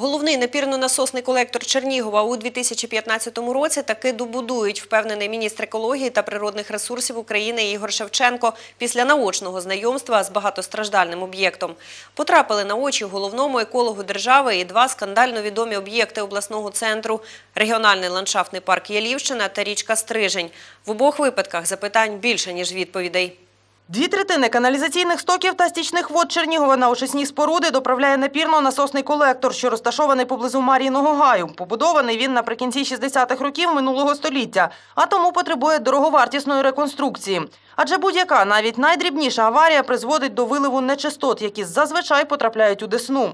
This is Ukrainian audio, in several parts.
Головний напірно-насосний колектор Чернігова у 2015 році таки добудують, впевнений міністр екології та природних ресурсів України Ігор Шевченко після наочного знайомства з багатостраждальним об'єктом. Потрапили на очі головному екологу держави і два скандально відомі об'єкти обласного центру – регіональний ландшафтний парк Ялівщина та річка Стрижень. В обох випадках запитань більше, ніж відповідей. Дві третини каналізаційних стоків та стічних вод Чернігова на очисні споруди доправляє напірно-насосний колектор, що розташований поблизу Мар'їного гаю. Побудований він наприкінці 60-х років минулого століття, а тому потребує дороговартісної реконструкції. Адже будь-яка, навіть найдрібніша аварія призводить до виливу нечистот, які зазвичай потрапляють у Десну.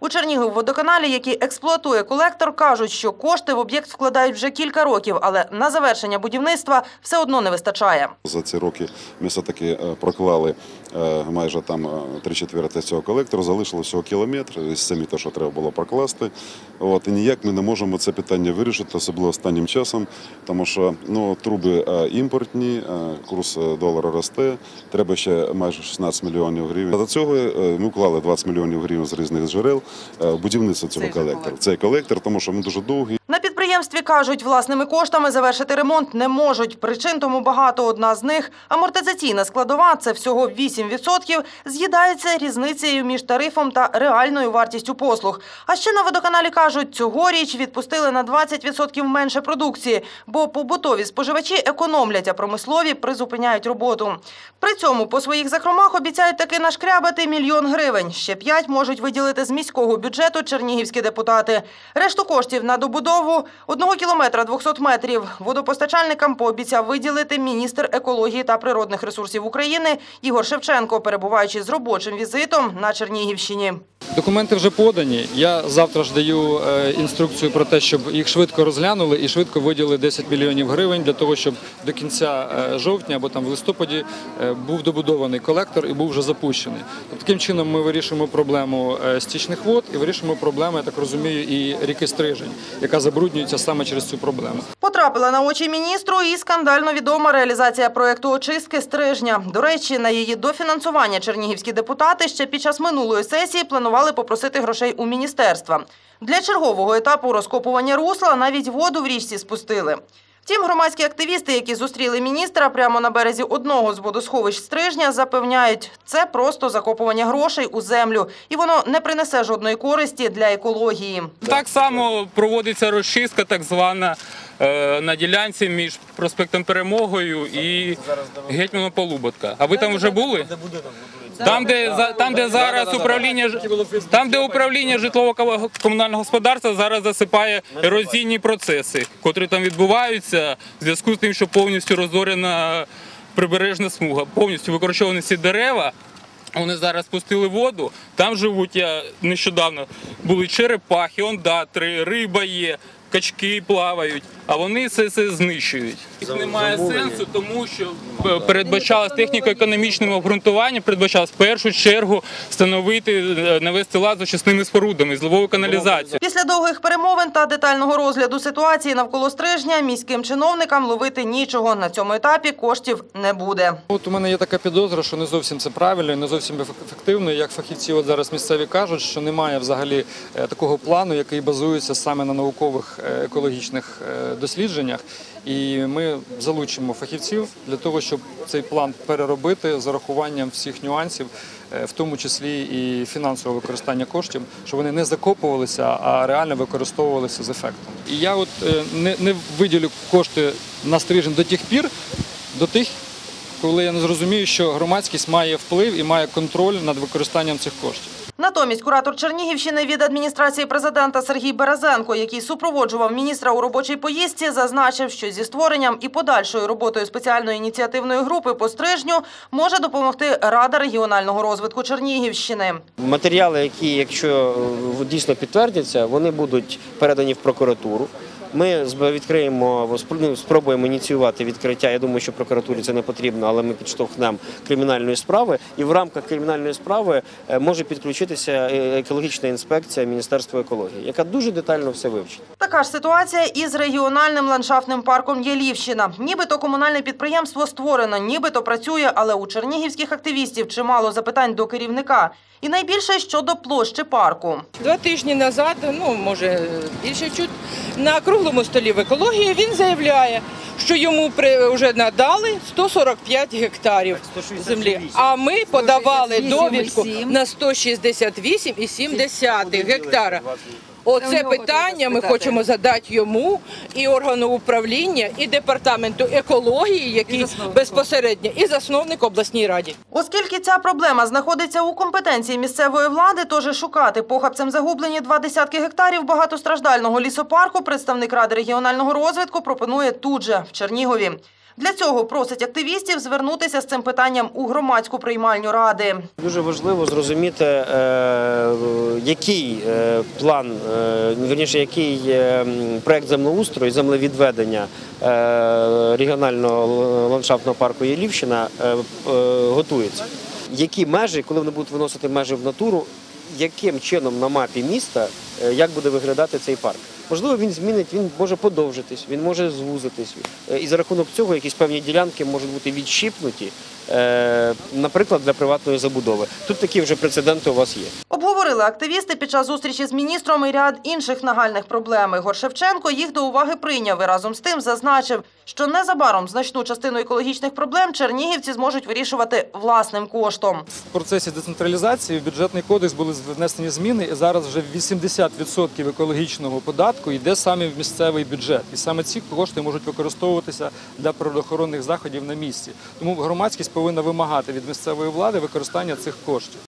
У Чернігівводоканалі, який експлуатує колектор, кажуть, що кошти в об'єкт вкладають вже кілька років, але на завершення будівництва все одно не вистачає. За ці роки ми все-таки е, проклали е, майже там е, три четверти цього колектору, залишилося всього кілометр, із самі те, що треба було прокласти. От, і ніяк ми не можемо це питання вирішити, особливо останнім часом, тому що ну, труби імпортні, курс долара росте, треба ще майже 16 мільйонів гривень. До цього ми вклали 20 мільйонів гривень з різних джерел е, в будівництво цього колектора. Цей колектор, тому що він дуже довгий. Підприємстві кажуть, власними коштами завершити ремонт не можуть. Причин тому багато. Одна з них – амортизаційна складова, це всього 8%, з'їдається різницею між тарифом та реальною вартістю послуг. А ще на водоканалі кажуть, цьогоріч відпустили на 20% менше продукції, бо побутові споживачі економлять, а промислові призупиняють роботу. При цьому по своїх закромах обіцяють таки нашкрябати мільйон гривень. Ще п'ять можуть виділити з міського бюджету чернігівські депутати. Решту коштів на добудову одного кілометра 200 метрів водопостачальникам пообіцяв виділити міністр екології та природних ресурсів України Ігор Шевченко, перебуваючи з робочим візитом на Чернігівщині. Документи вже подані. Я завтра ж даю е, інструкцію про те, щоб їх швидко розглянули і швидко виділили 10 мільйонів гривень для того, щоб до кінця е, жовтня або там в листопаді е, був добудований колектор і був вже запущений. Тобто, таким чином ми вирішуємо проблему стічних вод і вирішуємо проблему, я так розумію, і ріки Стрижень, яка забруднюється саме через цю проблему. Потрапила на очі міністру і скандально відома реалізація проєкту очистки стрижня. До речі, на її дофінансування чернігівські депутати ще під час минулої сесії планували попросити грошей у міністерства. Для чергового етапу розкопування русла навіть воду в річці спустили. Втім, громадські активісти, які зустріли міністра прямо на березі одного з водосховищ стрижня, запевняють, це просто закопування грошей у землю, і воно не принесе жодної користі для екології. Так само проводиться розчистка, так звана е, на ділянці між проспектом Перемогою і гетьманом Полуботка. А ви там вже були? Там, де за- там, де зараз управління ж- там, де управління житлово комунального господарства зараз засипає ерозійні процеси, котрі там відбуваються в зв'язку з тим, що повністю розорена прибережна смуга, повністю викорчовані всі дерева. Вони зараз пустили воду. Там живуть я нещодавно. Були черепахи, ондатри, риба є, качки плавають, а вони все це знищують. Їх немає сенсу, тому що е, передбачалось техніко-економічним обґрунтуванням, передбачалось в першу чергу встановити е, навести лад з очисними спорудами, зливову каналізацію. Після довгих перемовин та детального розгляду ситуації навколо стрижня міським чиновникам ловити нічого. На цьому етапі коштів не буде. От у мене є така підозра, що не зовсім це правильно, і не зовсім ефективно. Як фахівці от зараз місцеві кажуть, що немає взагалі е, такого плану, який базується саме на наукових екологічних дослідженнях. І ми залучимо фахівців для того, щоб цей план переробити з урахуванням всіх нюансів, е, в тому числі і фінансового використання коштів, щоб вони не закопувалися, а реально використовувалися з ефектом. І я от е, не, не виділю кошти на стрижень до тих пір, до тих коли я не зрозумію, що громадськість має вплив і має контроль над використанням цих коштів. Натомість куратор Чернігівщини від адміністрації президента Сергій Березенко, який супроводжував міністра у робочій поїздці, зазначив, що зі створенням і подальшою роботою спеціальної ініціативної групи по стрижню може допомогти Рада регіонального розвитку Чернігівщини. Матеріали, які, якщо е, дійсно підтвердяться, вони будуть передані в прокуратуру. Ми відкриємо, ну, спробуємо ініціювати відкриття. Я думаю, що прокуратурі це не потрібно, але ми підштовхнемо кримінальної справи. І в рамках кримінальної справи е, може підключитися е, екологічна інспекція Міністерства екології, яка дуже детально все вивчить. Така ж ситуація із регіональним ландшафтним парком Єлівщина. Нібито комунальне підприємство створено, нібито працює, але у чернігівських активістів чимало запитань до керівника. І найбільше щодо площі парку. Два тижні назад, ну може більше чуть, на круглому столі в екології він заявляє, що йому при, вже надали 145 гектарів землі. А ми подавали довідку на 168,7 гектара. Оце питання ми хочемо задати йому і органу управління, і департаменту екології, який безпосередньо, і засновник обласній раді. Оскільки ця проблема знаходиться у компетенції місцевої влади, тож і шукати похабцем загублені два десятки гектарів багатостраждального лісопарку представник Ради регіонального розвитку пропонує тут же, в Чернігові. Для цього просить активістів звернутися з цим питанням у громадську приймальню ради. Дуже важливо зрозуміти, е, який е, план, е, вірніше, який проект землеустрою, землевідведення регіонального ландшафтного парку Єлівщина готується. Які межі, коли вони будуть виносити межі в натуру, яким чином на мапі міста як буде виглядати цей парк? Можливо, він змінить, він може подовжитись, він може звузитись. Е, І за рахунок цього якісь певні ділянки можуть бути відщипнуті, е, наприклад, для приватної забудови. Тут такі вже прецеденти у вас є. Обговорили активісти під час зустрічі з міністром і ряд інших нагальних проблем. Ігор Шевченко їх до уваги прийняв і разом з тим зазначив, що незабаром значну частину екологічних проблем чернігівці зможуть вирішувати власним коштом. В процесі децентралізації в бюджетний кодекс були внесені зміни, і зараз вже 80% екологічного податку йде саме в місцевий бюджет. І саме ці кошти можуть використовуватися для природоохоронних заходів на місці. Тому громадськість повинна вимагати від місцевої влади використання цих коштів.